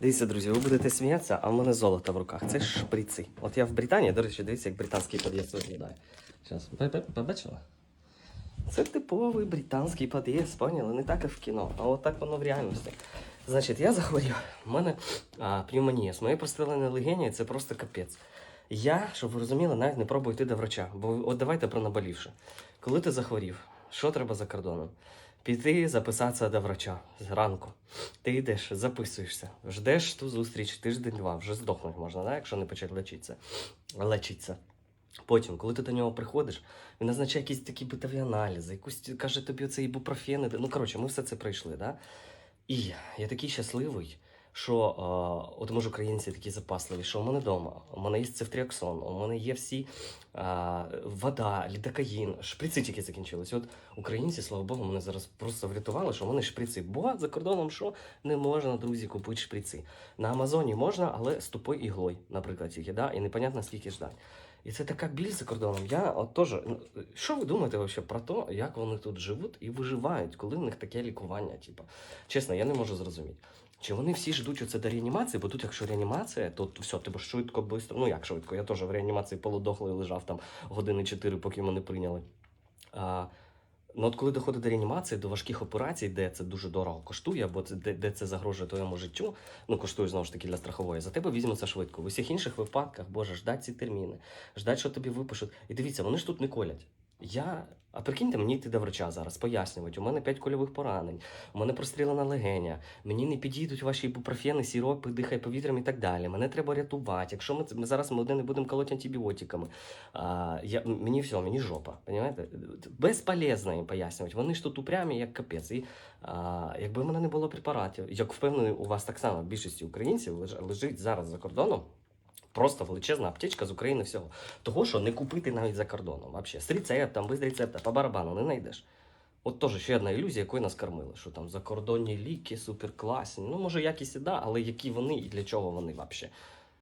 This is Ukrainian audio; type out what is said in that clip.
Дивіться, друзі, ви будете сміятися, а в мене золото в руках. Це шприци. От я в Британії, до речі, дивіться, як британський під'їзд виглядає. Зараз, побачила? Це типовий британський під'їзд, поняли? Не так, як в кіно, а от так воно в реальності. Значить, я захворів. У мене а, пневмонія. З моєю простреленою легені це просто капець. Я, щоб ви розуміли, навіть не пробую йти до врача. Бо от давайте про наболівше. Коли ти захворів, що треба за кордоном? Піти записатися до врача зранку. Ти йдеш, записуєшся, ждеш ту зустріч тиждень-два, вже здохнути можна, да? якщо не почати лечитися. лечитися. Потім, коли ти до нього приходиш, він назначає якісь такі битові аналізи, якусь каже тобі оце ібупрофени. Ну, коротше, ми все це пройшли, да? І я такий щасливий, що е, от може українці такі запасливі, що у мене вдома, у мене є цифтріаксон, у мене є всі е, вода, лідокаїн, шприци тільки закінчились. От українці, слава Богу, мене зараз просто врятували, що в мене шприци. Бо за кордоном що не можна, друзі, купити шприци. На Амазоні можна, але з тупою іглою, наприклад, тільки, да? і непонятно скільки ждать. І це така біль за кордоном. Я от теж, ну, що ви думаєте вообще про те, як вони тут живуть і виживають, коли в них таке лікування? Типу? Чесно, я не можу зрозуміти. Чи вони всі ждуть оце до реанімації, бо тут, якщо реанімація, то все, тебе швидко, швидко, ну як швидко, я теж в реанімації полудохлий лежав там години 4, поки мене прийняли. А, ну от коли доходить до реанімації, до важких операцій, де це дуже дорого коштує, або це, де, де це загрожує твоєму життю, ну коштує знову ж таки для страхової, за тебе візьмуться швидко. В усіх інших випадках, Боже, ждать ці терміни, ждать, що тобі випишуть. І дивіться, вони ж тут не колять. Я. А прикиньте, мені йти до врача зараз, пояснювати. У мене 5 кульових поранень, у мене прострілена легеня, мені не підійдуть ваші ібупрофени, сіропи, дихай повітрям і так далі. Мене треба рятувати. Якщо ми, ми зараз ми не будемо колоти антибіотиками, а, я, мені все, мені жопа. Понимаєте? Безполезно їм пояснювати. Вони ж тут упрямі, як капець. І а, якби в мене не було препаратів, як впевнений, у вас так само більшості українців леж- лежить зараз за кордоном. Просто величезна аптечка з України всього. Того, що не купити навіть за кордоном. Вообще. З рецептом, без рецепта, по барабану не знайдеш. От теж ще одна ілюзія, якою нас кормили, що там закордонні ліки суперкласні. Ну, може, якість і да, але які вони і для чого вони взагалі.